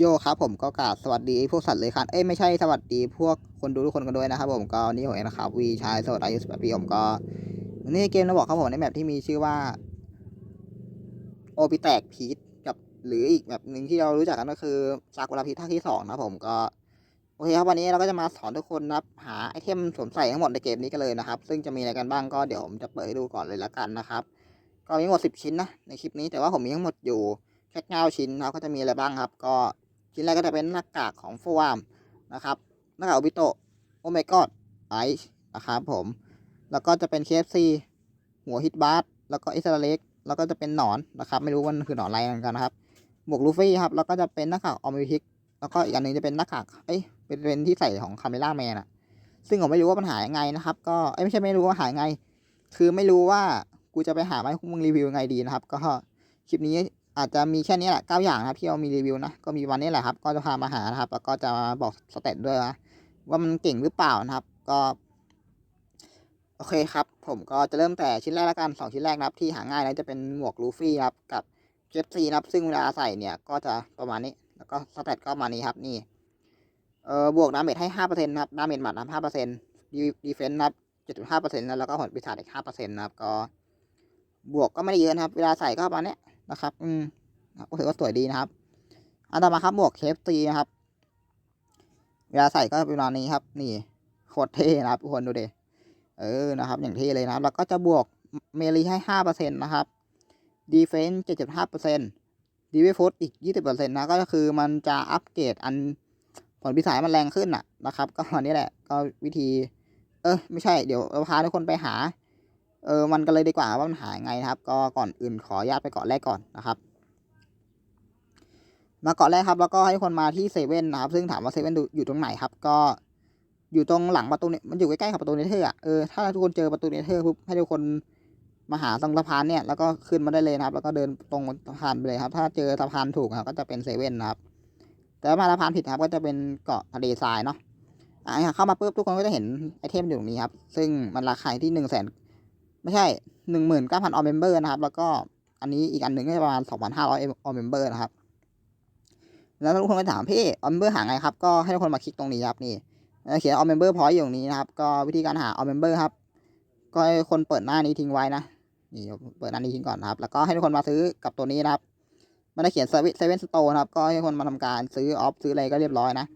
โยครับผมก็กราบสวัสดีพวกสัตว์เลยครับเอ้ยไม่ใช่สวัสดีพวกคนดูทุกคนกันด้วยนะครับผมก็นี่ผมเองนะครับวีชายโสดอายุสิบแปดปีผมก็นนี้เกมเราบอกครับผมในแมปที่มีชื่อว่าโอปิแตกพีทกับหรืออีกแบบหนึ่งที่เรารู้จักกันก็คือซากุระพีทภาคที่สองนะผมก็โอเคครับวันนี้เราก็จะมาสอนทุกคนนับหาไอเทมสวมใส่ทั้งหมดในเกมนี้กันเลยนะครับ ซึ่งจะมีอะไรกันบ้างก็เดี๋ยวผมจะเปิดให้ดูก่อนเลยละกันนะครับก็มีทั้งหมดสิบชิ้นนะในคลิปนี้แต่ว่าผมมีทั้งหมดอยู่แค่เก้าชิ้นนะก็จะมีอะไรบ้างครับ ก็ ชิ้นแรกก็จะเป็นหน้ากากของฟวามนะครับหน้ากากโอบิโตโอเมกอดไอซ์นะครับผม แล้วก็จะเป็น KFC หัวฮิตบาร์แล้วก็อิสราเล็กแล้วก็จะเป็นหนอนนะครับไม่รู้ว่าคือหนอนอะไรเหมือนกันนะครับหมวกลูฟี่ครับแล้วก็จะเป็นหน้ากากออมิทิกแล้วก็อีกอันหนึงจะเป็นหน้ากากเอ้ยเป็นเป็นที่ใส่ของคาเมล่าแมนอะซึ่งผมไม่รู้ว่ามันหายยังไงนะครับ ก็เอ้ยไม่ใช่ไม่รู้ว่าหายังไง คือไม่รู้ว่ากูจะไปหามาให้พวกมึงรีวิวยังไงดีนะครับ ก็คลิปนี้ อาจจะมีแค่นี้แหละเก้าอย่างนะที่เรามีรีวิวนะก็มีวันนี้แหละครับ ก็จะพามาหานะครับ แล้วก็จะมาบอกสเตตด้วยนะว่ามันเก่งหรือเปล่านะครับ ก็ โอเคครับ ผมก็จะเริ่มแต่ชิ้นแรกแล้วกันสองชิ้นแรกนะครับ ที่หาง่ายนะจะเป็นหมวกลูฟี่ครับกับเจฟซีนะครับ ซึ่งเวลาใส่เนี่ย ก็จะประมาณนี้ แล้วก็สเตตก็ประมาณนี้ครับนี่เอ่อบวกดาเมจให้ห้าเปอร์เซ็นต์นะครับดาเมจหมัดนะห้าเปอร์เซ็นต์ดีเฟนต์นะครับเจ็ดจุดห้าเปอร์เซ็นต์แล้วก็ผลปีศาจอีกห้าเปอร์เซ็นต์นะครับก็ บวกก็ไม่ได้เยอะนะครับ เวลาใส่ก็ประมาณนี้ นะครับอืมก็ถือว่าสวยดีนะครับ อันต่อมาครับหมวกเคฟซีนะครับ เวลาใส่ก็เประมาณนี้ครับ นี่โคตรเท่นะครับทุกคนดูดิเออนะครับ อย่างเท่เลยนะครับ แล้วก็จะบวกเมลีให้ห้าเปอร์เซ็นต์นะครับดีเฟนส์เจ็ดจุดห้าเปอร์เซ็นต์ดีเวฟุตอีกยี่สิบเปอร์เซ็นต์นะก็คือมันจะอัปเกรดอันผลพิสัยมันแรงขึ้นอะนะครับ ก็อันนี้แหละ ก็วิธี เออไม่ใช่เดี๋ยวเราพาทุกคนไปหา เออมันกันเลยดีกว่าว่ามันหายไงนะครับ ก็ก่อนอื่นขออนุญาตไปเกาะแรกก่อนนะครับ มาเกาะแรกครับ แล้วก็ให้คนมาที่เซเว่นนะครับ ซึ่งถามว่าเซเว่นอยู่ตรงไหนครับ ก็อยู่ตรงหลังประตูเนี่ยมันอยู่ใกล้ๆกับประตูเนเธอร์อะเออถ้าทุกคนเจอประตูเนเธอร์ปุ๊บให้ทุกคนมาหาตรงสะพานเนี่ยแล้วก็ขึ้นมาได้เลยนะครับ แล้วก็เดินตรงสะพานไปเลยครับ ถ้าเจอสะพานถูกครับก็จะเป็นเซเว่นนะครับ แต่ถ้ามาสะพานผิดครับ ก็จะเป็นเกาะทะเลทรายเนาะอะเข้ามาปุ๊บทุกคนก็จะเห็นไอเทมอยู่ตรงนี้ครับ ซึ่งมันราคาที่หนึ่งแสน ไม่ใช่หนึ่งหมื่นเก้าพันออเมมเบอร์นะครับ แล้วก็อันนี้อีกอันหนึ่งก็จะประมาณสองพันห้าร้อยออเมมเบอร์นะครับ แล้วทุกคนก็ถามพี่ออเมมเบอร์หาไงครับ ก็ให้ทุกคนมาคลิกตรงนี้ครับนี่เขียนออเมมเบอร์พอยต์อยู่ตรงนี้นะครับ ก็วิธีการหาออเมมเบอร์ครับ ก็ให้คนเปิดหน้านี้ทิ้งไว้นะ นี่เปิดหน้านี้ทิ้งก่อนนะครับ แล้วก็ให้ทุกคนมาซื้อกับตัวนี้นะครับมันได้เขียนเซเว่นเซเว่นสโตร์นะครับ ก็ให้คนมาทำการซื้อออฟซื้ออะไรก็เรียบร้อยนะ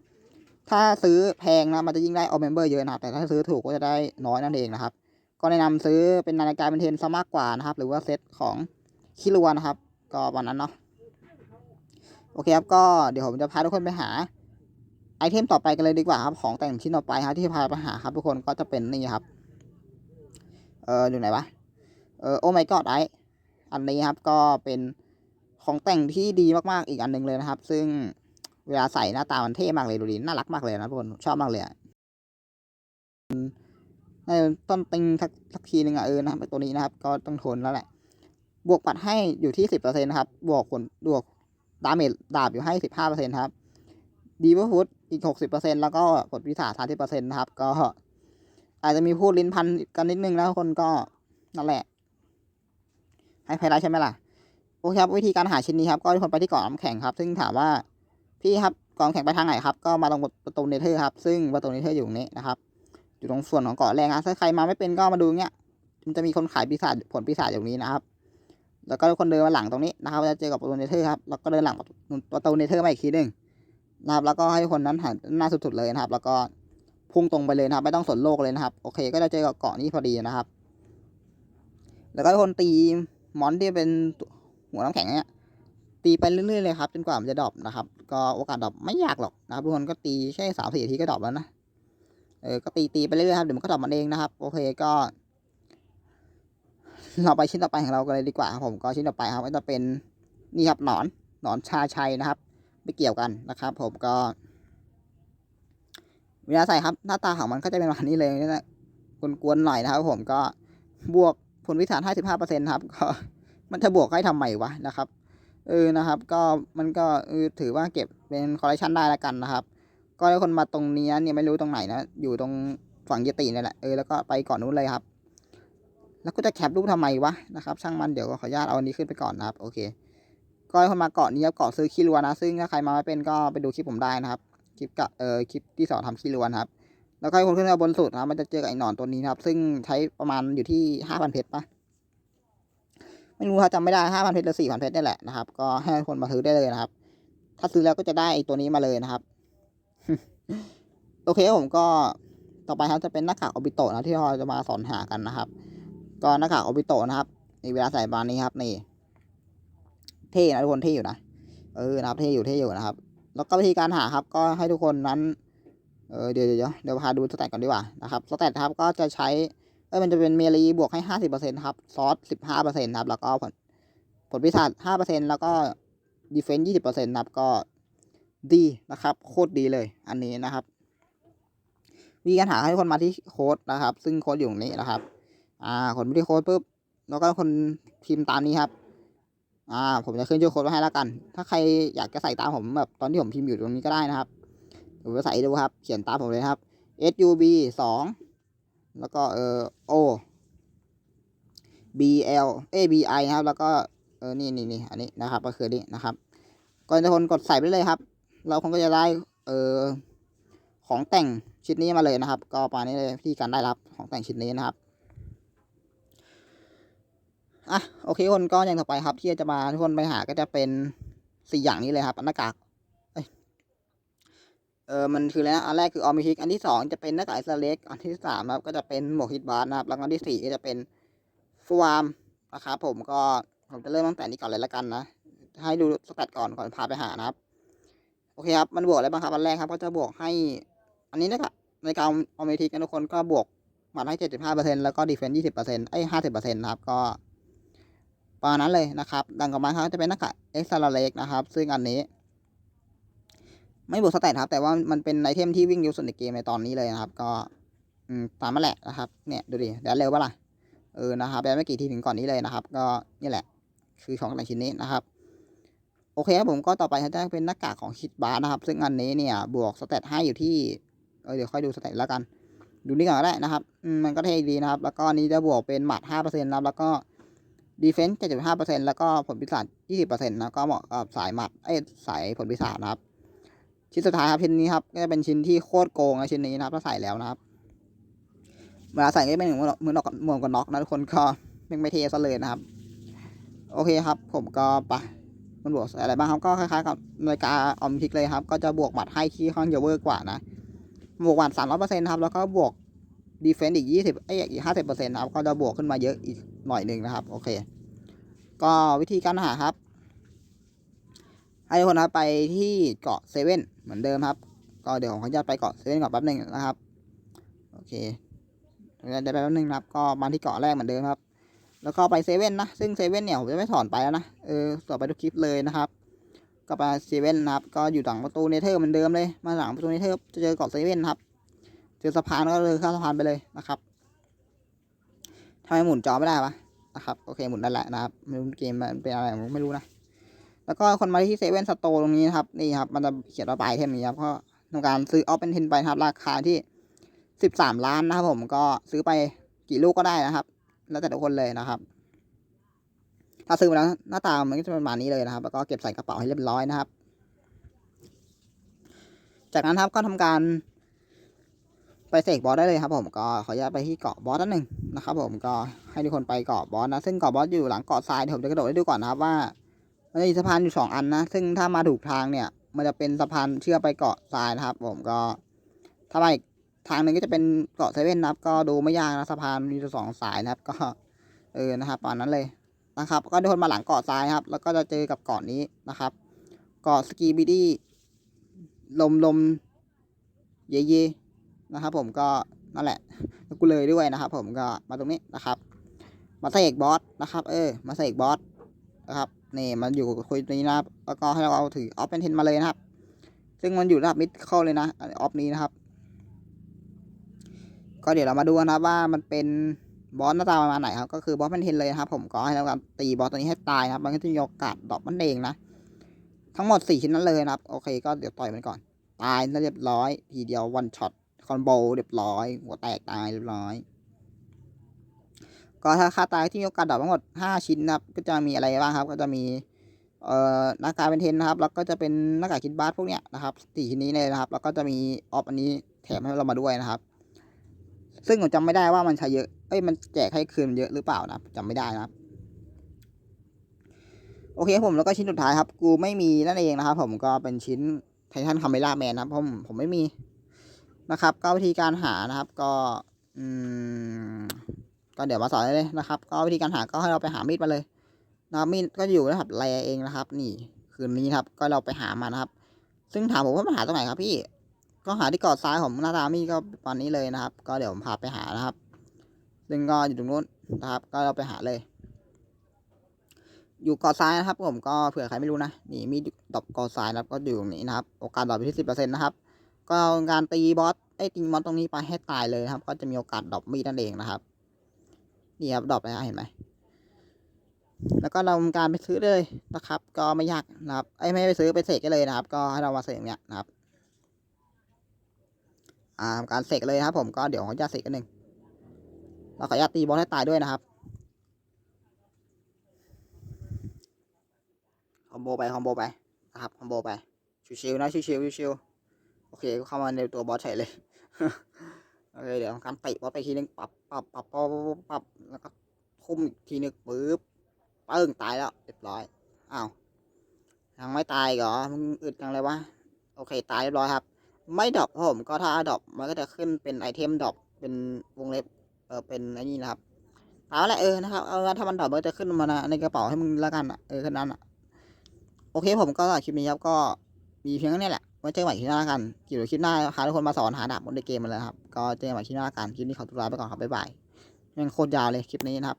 ถ้าซื้อแพงนะ มันจะยิ่งได้ออเมมเบอร์เยอะนะครับ แต่ถ้าซื้อถูกก็จะได้น้อยนั่นเองนะครับ ก็แนะนำซื้อเป็นนาฬิกาเป็นเทนซะมากกว่านะครับ หรือว่าเซตของคิรัวนะครับ ก็วันนั้นเนาะโอเคครับก็เดี๋ยวผมจะพาทุกคนไปหาไอเทมต่อไปกันเลยดีกว่าครับ ของแต่งชิ้นต่อไปครับที่พาไปหาครับทุกคนก็จะเป็นนี่ครับ เอออยู่ไหนวะเออโอ้ my god ไออันนี้ครับก็เป็นของแต่งที่ดีมากๆอีกอันหนึ่งเลยนะครับ ซึ่งเวลาใส่หน้าตามันเท่มากเลยดูดิน่ารักมากเลยนะทุกคนชอบมากเลยอะ ต้นติงสักสักทีหนึ่งอะเออนะครับตัวนี้นะครับ ก็ต้องทนแล้วแหละ บวกปัดให้อยู่ที่สิบเปอร์เซ็นต์ครับ บวกผลบวกดาเมจดาบอยู่ให้สิบห้าเปอร์เซ็นต์ครับดีเวอร์ฟุตอีกหกสิบเปอร์เซ็นต์แล้วก็ผลวิสาสามสิบเปอร์เซ็นต์นะครับ ก็ อาจจะมีพูดลิ้นพันกันนิดนึงนะคนก็นั่นแหละ ให้ไพไลท์ใช่ไหมล่ะโอเคครับวิธีการหาชิ้นนี้ครับ ก็คนไปที่เกาะน้ำแข็งครับ ซึ่งถามว่าพี่ครับเกาะแข็งไปทางไหนครับ ก็มาตรงประตูเนเธอร์ครับ ซึ่งประตูเนเธอร์อยู่ตรงนี้นะครับ อยู่ตรงส่วนของเกาะแรกนะถ้าใครมาไม่เป็นก็มาดูเนี้ยมันจะมีคนขายปีศาจผลปีศาจอย่างนี้นะครับ แล้วก็คนเดินมาหลังตรงนี้นะครับจะเจอกับประตูเนเธอร์ครับแล้วก็เดินหลังประตูเนเธอร์มาอีกทีหนึ่งนะครับแล้วก็ให้คนนั้นหันหน้าสุดๆเลยนะครับ แล้วก็พุ่งตรงไปเลยนะครับ ไม่ต้องสนโลกเลยนะครับ โอเค ก็จะเจอกับเกาะนี้พอดีนะครับ แล้วก็คนตีมอนที่เป็นหัวน้ำแข็งเนี่ยตีไปเรื่อยๆเลยครับจนกว่ามันจะดรอปนะครับ ก็โอกาสดรอปไม่ยากหรอกนะครับทุกคนก็ตีแค่สามสี่ทีก็ดรอปแล้วนะ เออก็ตีตีไปเรื่อยๆครับเดี๋ยวมันก็ดรอปมันเองนะครับ โอเคก็ เราไปชิ้นต่อไปของเรากันเลยดีกว่าครับผมก็ชิ้นต่อไปครับก็จะเป็นนี่ครับหนอนหนอนชาชัยนะครับ ไม่เกี่ยวกันนะครับ ผมก็เวลาใส่ครับหน้าตาของมันก็จะเป็นแบบนี้เลยนะกวนๆหน่อยนะครับ ผมก็บวกผลวิสาห้าสิบห้าเปอร์เซ็นต์ครับก็มันจะบวกให้ทำใหม่วะนะครับเออนะครับ ก็มันก็เออถือว่าเก็บเป็นคอลเลคชันได้แล้วกันนะครับ ก็ให้คนมาตรงนี้เนี่ยไม่รู้ตรงไหนนะ อยู่ตรงฝั่งเยตินี่แหละ เออ แล้วก็ไปก่อนนู้นเลยครับ แล้วก็จะแคปรูปทำไมวะนะครับ ช่างมันเดี๋ยวก็ขออนุญาตเอาอันนี้ขึ้นไปก่อนนะครับ โอเค ก็ให้คนมาเกาะนี้ครับเกาะซื้อขี้รัวนะ ซึ่งถ้าใครมาไม่เป็นก็ไปดูคลิปผมได้นะครับ คลิปกับเออคลิปที่สอนทำขี้รัวนะครับ แล้วก็ให้คนขึ้นมาบนสุดนะครับมันจะเจอกับไอ้หนอนตัวนี้นะครับ ซึ่งใช้ประมาณอยู่ที่ห้าพันเพชรปะไม่รู้ครับจำไม่ได้ห้าพันเพชรหรือสี่พันเพชรนี่แหละนะครับ ก็ให้คนมาซื้อได้เลยนะครับ ถ้าซื้อแล้วก็จะได้ไอ้ตัวนี้มาเลยนะครับ โอเคผมก็ต่อไปครับจะเป็นหน้ากากออบิโตะนะที่เราจะมาสอนหากันนะครับ ก็หน้ากากออบิโตะนะครับในเวลาใส่บานนี้ครับนี่ เท่นะทุกคนเท่อยู่นะเออนะครับเท่อยู่เท่อยู่นะครับ แล้วก็วิธีการหาครับ ก็ให้ทุกคนนั้นเออเดี๋ยวเดี๋ยวเดี๋ยวพาดูสแตทก่อนดีกว่านะครับสแตทครับก็จะใช้เออมันจะเป็นเมลีบวกให้ห้าสิบเปอร์เซ็นต์ครับซอสสิบห้าเปอร์เซ็นต์ครับแล้วก็ผลผลพิศาจห้าเปอร์เซ็นต์แล้วก็ดีเฟนต์ยี่สิบเปอร์เซ็นต์ครับก็ ดีนะครับโคตรดีเลยอันนี้นะครับวีการหาให้คนมาที่โค้ดนะครับ ซึ่งโค้ดอยู่ตรงนี้นะครับ อ่าคนไม่ได้โค้ดปุ๊บแล้วก็คนพิมพ์ตามนี้ครับ อ่า ผมจะขึ้นชื่อโค้ดไว้ให้แล้วกัน ถ้าใครอยากจะใส่ตามผมแบบตอนที่ผมพิมพ์อยู่ตรงนี้ก็ได้นะครับผมจะใส่ดูครับ เขียนตามผมเลยครับ S U B สองแล้วก็เออ O B L A B I นะครับ แล้วก็เออนี่นี่นี่อันนี้นะครับ ก็คือนี่นะครับ ก่อนจะคนกดใส่ไปเลยครับ เราคงก็จะได้เออของแต่งชิ้นนี้มาเลยนะครับ ก็ประมาณนี้เลยที่การได้รับของแต่งชิ้นนี้นะครับอะโอเคคนก็อย่างต่อไปครับ ที่จะมาทุกคนไปหาก็จะเป็นสี่อย่างนี้เลยครับหน้ากากเออมันคืออะไรนะอันแรกคือออมิทิกอันที่สองจะเป็นหน้ากากอิสเล็กอันที่สามครับก็จะเป็นหมวกฮิตบาร์นะครับ แล้วก็อันที่สี่ก็จะเป็นฟวามนะครับผมก็ผมจะเริ่มตั้งแต่นี้ก่อนเลยละกันนะ ให้ดูสแตทก่อนก่อนพาไปหานะครับ โอเคครับ มันบวกอะไรบ้างครับ อันแรกครับ ก็จะบวกให้ อันนี้นะครับในการออมิทิกทุกคนก็บวกหมัดให้เจ็ดสิบห้าเปอร์เซ็นต์แล้วก็ดีเฟนต์ยี่สิบเปอร์เซ็นต์ไอ้ห้าสิบเปอร์เซ็นต์นะครับ ก็ประมาณนั้นเลยนะครับ ดังกับมาครับจะเป็นหน้ากากเอ็กซ์ลาเล็กนะครับ ซึ่งอันนี้ ไม่บวกสแตทครับ แต่ว่ามันเป็นไอเทมที่วิ่งเร็วสุดในเกมในตอนนี้เลยนะครับ ก็อืมตามมาแหละนะครับ เนี่ยดูดิเดี๋ยวเร็วปะล่ะ เออ นะครับแบบไม่กี่ทีถึงก่อนนี้เลยนะครับ ก็นี่แหละ คือของแต่ชิ้นนี้นะครับ โอเคครับผมก็ต่อไปจะเป็นหน้ากากของฮิตบาร์นะครับ ซึ่งอันนี้เนี่ยบวกสแตทให้อยู่ที่เเดี๋ยวค่อยดูสแตทแล้วกัน ดูนี่ก่อนก็ได้นะครับมมันก็เท่ดีนะครับ แล้วก็นี้จะบวกเป็นหมัดห้าเปอร์เซ็นต์นะครับแล้วก็ดีเฟนส์75%แล้วก็ผลพิศาจ20%นะก็เหมาะกับสายหมัดไอ้สายผลพิศาจนะครับ ชิ้นสุดท้ายครับชิ้นนี้ครับก็จะเป็นชิ้นที่โคตรโกงนะชิ้นนี้นะครับถ้าใส่แล้วนะครับเวลาใส่ก็เป็นเหมือนเหมือนกับมือนน็อกนะทุกคนก็ไม่เทซะเลยนะครับ โอเคครับ ผมก็ไป มันบวกอะไรบ้างครับก็คล้ายๆกับนาฬิกาออมทิกเลยครับ ก็จะบวกหมัดให้ที่ค่อนข้างจะเวอร์กว่านะบวกหมัด300%ครับแล้วก็บวกดีเฟนส์อีก20ไอ้อีก50%นะครับก็จะบวกขึ้นมาเยอะอีกหน่อยหนึ่งนะครับ โอเค ก็วิธีการหาครับให้ทุกคนครับไปที่เกาะเซเว่นเหมือนเดิมครับ ก็เดี๋ยวผมขออนุญาตไปเกาะเซเว่นก่อนแป๊บหนึ่งนะครับ โอเคเดี๋ยวได้แป๊บหนึ่งครับ ก็มาที่เกาะแรกเหมือนเดิมครับ แล้วก็ไปเซเว่นนะ ซึ่งเซเว่นเนี่ยผมจะไม่ถอนไปแล้วนะ เออสอนไปทุกคลิปเลยนะครับ ก็ไปเซเว่นนะครับ ก็อยู่หลังประตูเนเธอร์เหมือนเดิมเลย มาหลังประตูเนเธอร์จะเจอเกาะเซเว่นครับ เจอสะพานก็เลยข้ามสะพานไปเลยนะครับทำไมหมุนจอไม่ได้วะนะครับ โอเคหมุนได้แหละนะครับไม่รู้เกมมันเป็นอะไรผมไม่รู้นะ แล้วก็คนมาที่เซเว่นสโตร์ตรงนี้นะครับ นี่ครับ มันจะเขียนว่าบายเทมนี้ครับ ก็ทำการซื้อออฟเป็นเทนไปครับ ราคาที่สิบสามล้านนะครับผม ก็ซื้อไปกี่ลูกก็ได้นะครับ แล้วแต่ทุกคนเลยนะครับ ถ้าซื้อมาแล้วหน้าตามันก็จะประมาณนี้เลยนะครับ แล้วก็เก็บใส่กระเป๋าให้เรียบร้อยนะครับ จากนั้นครับก็ทำการ ไปเสกบอสได้เลยครับ ผมก็ขออนุญาตไปที่เกาะบอสนิดหนึ่งนะครับ ผมก็ให้ทุกคนไปเกาะบอสนะ ซึ่งเกาะบอสอยู่หลังเกาะทรายเดี๋ยวผมจะกระโดดให้ดูก่อนนะครับว่ามันจะมีสะพานอยู่สองอันนะ ซึ่งถ้ามาถูกทางเนี่ย มันจะเป็นสะพานเชื่อไปเกาะทรายนะครับ ผมก็ถ้ามาอีก ทางหนึ่งก็จะเป็นเกาะเซเว่นนะครับ ก็ดูไม่ยากนะสะพานมีสองสายนะครับ ก็เออนะครับประมาณนั้นเลยนะครับ ก็ทุกคนมาหลังเกาะทรายครับ แล้วก็จะเจอกับเกาะนี้นะครับ เกาะสกีบิดี้ลมลมเยเยนะครับ ผมก็นั่นแหละแล้วกูเลยด้วยนะครับ ผมก็มาตรงนี้นะครับ มาเสกบอสนะครับ เออ มาเสกบอสนะครับนี่มันอยู่คุยตรงนี้นะครับแล้วก็ให้เราเอาถือออฟเป็นเทนมาเลยนะครับ ซึ่งมันอยู่ระดับมิดเข้าเลยนะออฟนี้นะครับ ก็เดี๋ยวเรามาดูนะครับว่ามันเป็นบอสหน้าตาประมาณไหนครับ ก็คือบอสเป็นเทนเลยนะครับ ผมก็ให้เราการตีบอสตัวนี้ให้ตายนะครับ มันก็จะมีโอกาสดรอปมันเองนะ ทั้งหมดสี่ชิ้นนั้นเลยนะครับ โอเค ก็เดี๋ยวต่อยมันก่อน ตายแล้วเรียบร้อย ทีเดียววันช็อตคอนโบเรียบร้อย หัวแตกตายเรียบร้อย ก็ถ้าค่าตายที่มีโอกาสดรอปทั้งหมด5ชิ้นนะครับ ก็จะมีอะไรบ้างครับ ก็จะมีเอ่อหน้ากากเป็นเทนนะครับ แล้วก็จะเป็นหน้ากากคิดบาสพวกเนี้ยนะครับสี่ชิ้นนี้เลยนะครับ แล้วก็จะมีออฟอันนี้แถมให้เรามาด้วยนะครับ ซึ่งผมจำไม่ได้ว่ามันใช้เยอะเอ้ยมันแจกให้คืนเยอะหรือเปล่านะจำไม่ได้นะครับ โอเคผมแล้วก็ชิ้นสุดท้ายครับ กูไม่มีนั่นเองนะครับ ผมก็เป็นชิ้นไททันคาเมล่าแมนนะครับผมผมไม่มีนะครับ ก็วิธีการหานะครับ ก็อืมก็เดี๋ยวมาสอนเลยนะครับ ก็วิธีการหาก็ให้เราไปหามีดมาเลยนะครับมีดก็อยู่นะครับแรเองนะครับ นี่คืนนี้ครับ ก็เราไปหามานะครับ ซึ่งถามผมว่ามันหาตรงไหนครับพี่ ก็หาที่เกาะซ้ายของหน้าตามีดก็ตอนนี้เลยนะครับ ก็เดี๋ยวผมพาไปหานะครับ ซึ่งก็อยู่ตรงนู้นนะครับ ก็เราไปหาเลย อยู่เกาะซ้ายนะครับ ผมก็เผื่อใครไม่รู้นะนี่มีดรอปเกาะซ้ายนะครับ ก็อยู่ตรงนี้นะครับ โอกาสดรอปอยู่ที่สิบเปอร์เซ็นต์นะครับ ก็การตีบอสไอ้ตีมอนตรงนี้ไปให้ตายเลยนะครับ ก็จะมีโอกาสดรอปมีดนั่นเองนะครับนี่ครับดรอปนะเห็นไหมแล้วก็เราทำการไปซื้อเลยนะครับ ก็ไม่ยากนะครับไอ้ไม่ไปซื้อไปเสกกันเลยนะครับ ก็ให้เรามาเสกอย่างเนี้ยนะครับ อ่าทำการเสกเลยครับ ผมก็เดี๋ยวขออนุญาตเสกกันหนึ่งเราขออนุญาตตีบอลให้ตายด้วยนะครับคอมโบไปคอมโบไปนะครับคอมโบไปชิวๆนะชิวๆชิวๆโอเคก็เข้ามาในตัวบอสเฉยเลยโอเคเดี๋ยวทำการเตะบอสไปทีนึงปรับปรับปรับปรับปรับรบแล้วก็ทุ่มอีกทีนึงปึ๊บปึ้งตายแล้วเรียบร้อยอ้าวยังไม่ตายเหรอมึงอึดจังเลยวะโอเคตายเรียบร้อยครับ ไม่ดรอปครับผมก็ถ้าดรอปมันก็จะขึ้นเป็นไอเทมดรอปเป็นวงเล็บเออเป็นไอ้นี่นะครับเอาละเออนะครับเอาละถ้ามันดรอปมันจะขึ้นมานะในกระเป๋าให้มึงล้วกันอะเออแค่นั้นอะโอเคผมก็คลิปนี้ครับก็มีเพียงเท่นี้แหละไว้เจอกันใหม่คลิปหน้าแล้วกันเกี่ยวกับคลิปหน้าหาทุกคนมาสอนหาดาบบนในเกมมาเลยครับก็เจอกันใหม่คลิปหน้าแล้วกันคลิปนี้ขอตัวลาไปก่อนครับบ๊ายบายแม่งโคตรยาวเลยคลิปนี้นะครับ